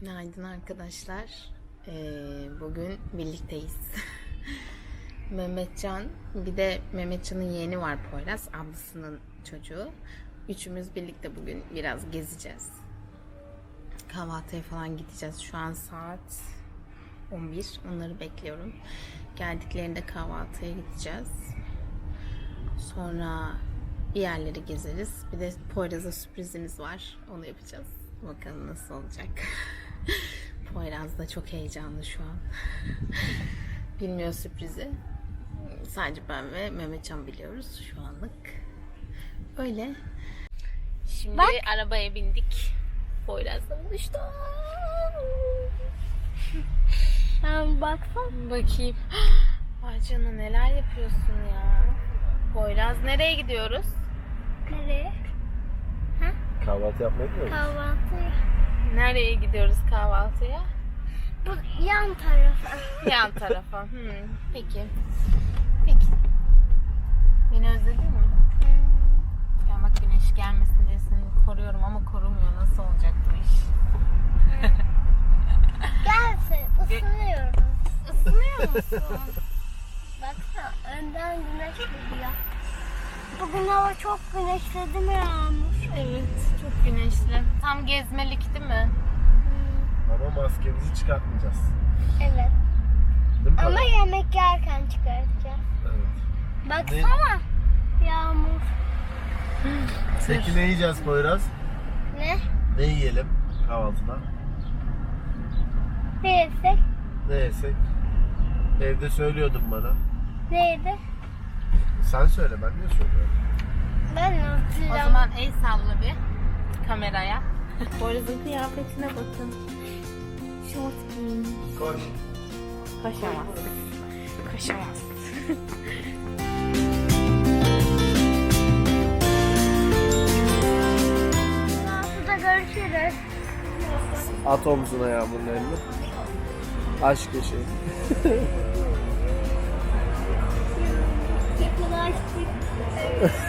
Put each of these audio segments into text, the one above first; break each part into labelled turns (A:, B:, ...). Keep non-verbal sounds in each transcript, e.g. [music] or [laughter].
A: Günaydın arkadaşlar. Ee, bugün birlikteyiz. [laughs] Mehmetcan, bir de Mehmetcan'ın yeğeni var Poyraz, ablasının çocuğu. Üçümüz birlikte bugün biraz gezeceğiz. Kahvaltıya falan gideceğiz. Şu an saat 11. Onları bekliyorum. Geldiklerinde kahvaltıya gideceğiz. Sonra bir yerleri gezeriz. Bir de Poyraz'a sürprizimiz var. Onu yapacağız. Bakalım nasıl olacak. [laughs] [laughs] Poyraz da çok heyecanlı şu an. [laughs] Bilmiyor sürprizi. Sadece ben ve Mehmetcan biliyoruz şu anlık. Öyle. Şimdi
B: Bak.
A: arabaya bindik. Poyraz'la buluştuk. [laughs]
B: Sen baksana.
A: Bakayım. [gasps] Ay canım neler yapıyorsun ya. Poyraz nereye gidiyoruz?
B: Nereye?
C: Kahvaltı yapmaya gidiyoruz.
B: Kahvaltıya.
A: Nereye gidiyoruz kahvaltıya?
B: Bu yan tarafa.
A: Yan tarafa. [laughs] Hmm, peki. Peki. Beni özledin mi? Ya bak güneş gelmesin diye seni koruyorum ama korumuyor. Nasıl olacak bu iş? [laughs]
B: Gelsin. Isınıyorum.
A: Isınıyor musun? [laughs]
B: Baksana önden güneş geliyor. Bugün hava çok güneşli değil mi Yağmur?
A: Evet, çok güneşli. Tam gezmelik değil mi?
C: Ama maskemizi çıkartmayacağız.
B: Evet.
C: Değil mi?
B: Ama yemek yerken çıkartacağız.
C: Evet.
B: Baksana. Yağmur.
C: Peki ne yiyeceğiz Poyraz?
B: Ne?
C: Ne yiyelim kahvaltıda?
B: Ne yesek?
C: Ne yesek? Evde söylüyordun bana.
B: Neydi?
C: Sen söyle ben niye söylüyorum?
B: Ben
A: O
B: hatırlamıyorum.
A: zaman el salla bir kameraya. [laughs] Boraz'ın kıyafetine bakın. Şort giymiş.
C: Koş.
A: Koşamaz. Koşamaz.
B: Görüşürüz.
C: At omzuna yağmurun elini. Aşk eşeği.
B: Yakınlaştık.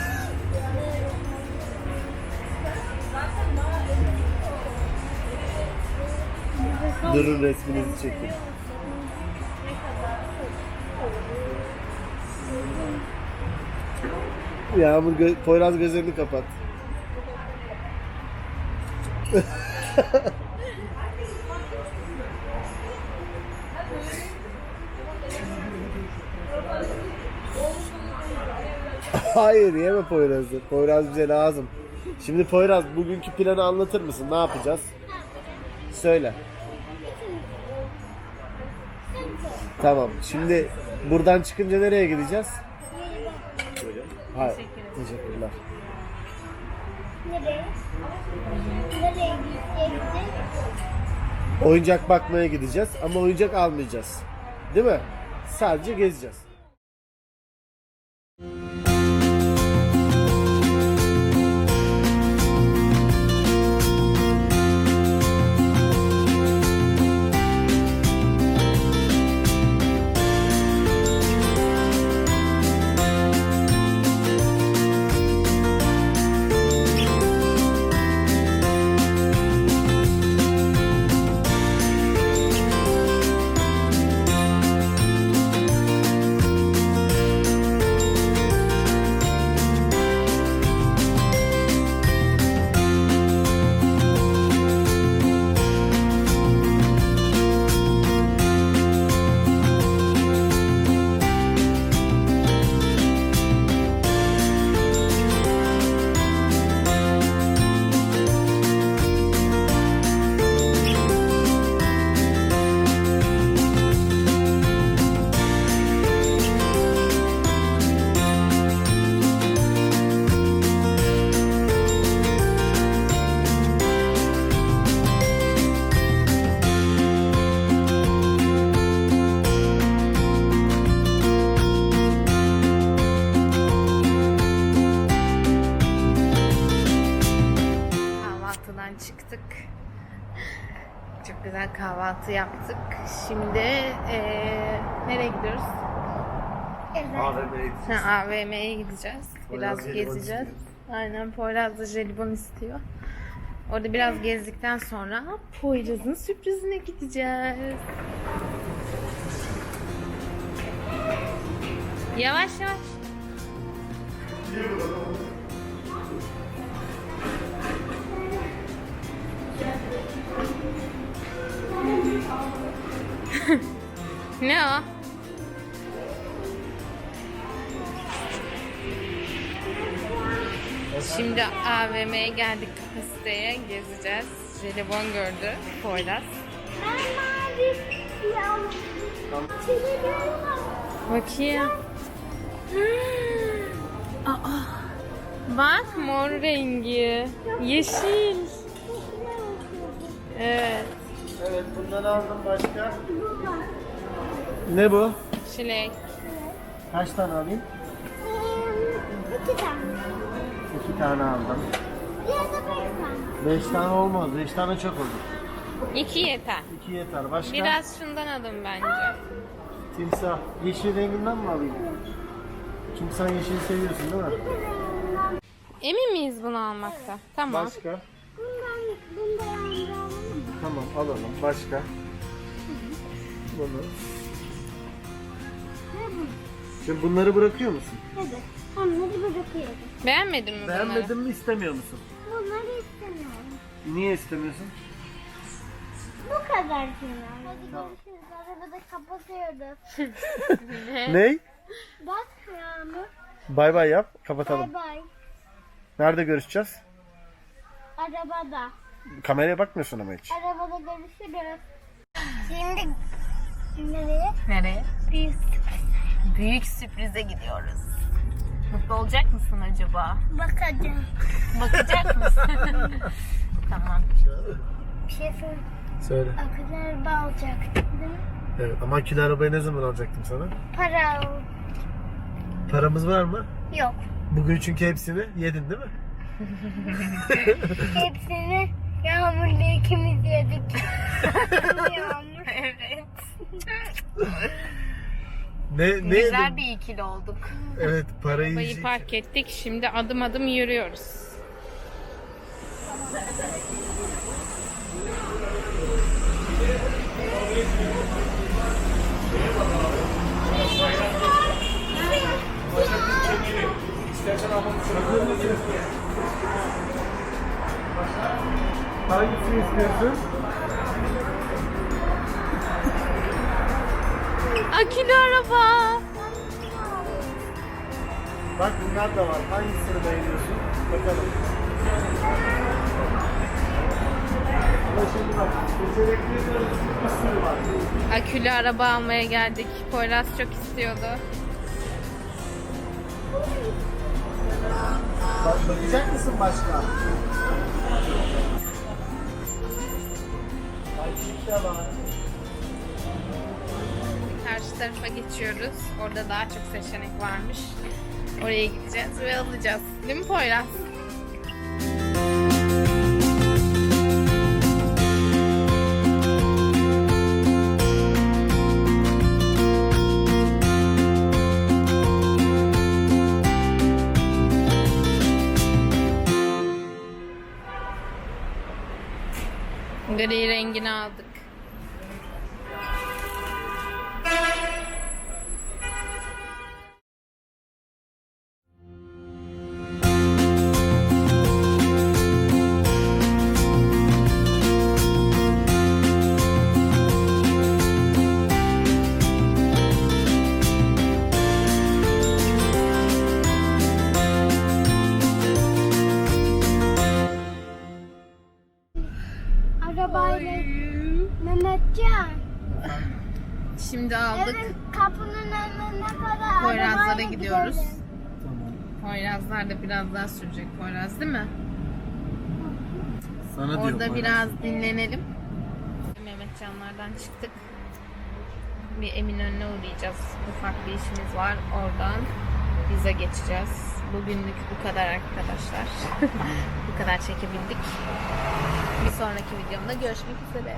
B: [laughs]
C: Durun resminizi çekin. Yağmur gö- Poyraz gözlerini kapat. Hayır yeme Poyraz'ı. Poyraz bize lazım. Şimdi Poyraz bugünkü planı anlatır mısın? Ne yapacağız? Söyle. Tamam. Şimdi buradan çıkınca nereye gideceğiz? Hayır. Teşekkürler.
B: Nereye? Nereye gidecektik?
C: Oyuncak bakmaya gideceğiz ama oyuncak almayacağız. Değil mi? Sadece gezeceğiz.
A: Güzel kahvaltı yaptık. Şimdi eee, nereye gidiyoruz?
C: AVM'ye gideceğiz.
A: Ha, AVM'ye gideceğiz. Biraz
C: Poyraz jelibon
A: gezeceğiz. Aynen Poyraz da jelibon istiyor. Orada biraz gezdikten sonra Poyraz'ın sürprizine gideceğiz. Yavaş yavaş. Ne o? Şimdi AVM'ye geldik kapasiteye gezeceğiz. Jelibon gördü Poyraz. Bakayım. Aa. Bak mor rengi. Yeşil. Evet.
C: Evet bundan aldım başka. Ne bu?
A: Çilek.
C: Kaç tane alayım?
B: İki tane.
C: İki tane aldım.
B: Tane.
C: Beş tane olmaz. Beş tane çok olur.
A: İki yeter.
C: İki yeter. Başka?
A: Biraz şundan alın bence.
C: Timsah. Yeşil renginden mi alayım? Çünkü sen yeşili seviyorsun değil mi?
A: Emin miyiz bunu almakta? Tamam.
C: Başka?
B: Bundan, bundan alalım.
C: Tamam alalım. Başka? Bunu. Şimdi bunları bırakıyor musun?
B: Evet. Onları bırakıyorum.
A: Beğenmedin mi bunları?
C: Beğenmedin mi istemiyor musun?
B: Bunları istemiyorum.
C: Niye istemiyorsun?
B: Bu kadar şimdi. Hadi görüşürüz. Arabada kapatıyoruz. [laughs]
C: Ney?
B: Bak Yağmur.
C: Bay bay yap. Kapatalım.
B: Bay bay.
C: Nerede görüşeceğiz?
B: Arabada.
C: Kameraya bakmıyorsun ama hiç.
B: Arabada görüşürüz. Şimdi nereye?
A: Nereye?
B: Bir
A: Büyük sürprize gidiyoruz. Mutlu olacak mısın acaba?
B: bakacağım.
A: Bakacak mısın? [laughs] tamam.
B: Bir şey söyle.
C: Söyle.
B: Akıllı araba alacak. Değil mi?
C: Evet ama akülü arabayı ne zaman alacaktım sana?
B: Para al.
C: Paramız var mı?
B: yok.
C: Bugün çünkü hepsini yedin değil mi? [laughs]
B: Hepsini Yağmur'la ikimiz yedik. [laughs] Yağmur.
A: Evet.
C: Ne, ne
A: Güzel bir ikili olduk.
C: Evet parayı
A: Arabayı
C: yiyecek.
A: park ettik. Şimdi adım adım yürüyoruz.
C: Hangisini istiyorsun?
A: Akülü araba.
C: Bak bunlar da var. Hangisini beğeniyorsun? Bakalım. Ama şimdi bak, seçenekleri bir sürü var.
A: Akülü araba almaya geldik. Poyraz çok istiyordu.
C: Bak, bakacak mısın başka? Ayçiçek de var.
A: Karşı tarafa geçiyoruz. Orada daha çok seçenek varmış. Oraya gideceğiz ve alacağız. Değil mi Poyraz? Gri rengini aldık. Şimdi aldık.
B: Evin kapının önüne kadar
A: Poyrazlara gidiyoruz.
B: gidelim.
C: Tamam.
A: Poyrazlar da biraz daha sürecek Poyraz değil mi?
C: Sana
A: Orada
C: diyorum.
A: biraz dinlenelim. Mehmetcanlardan çıktık. Bir Eminönü'ne uğrayacağız. Ufak bir işimiz var. Oradan bize geçeceğiz. Bugünlük bu kadar arkadaşlar. [laughs] bu kadar çekebildik. Bir sonraki videomda görüşmek üzere.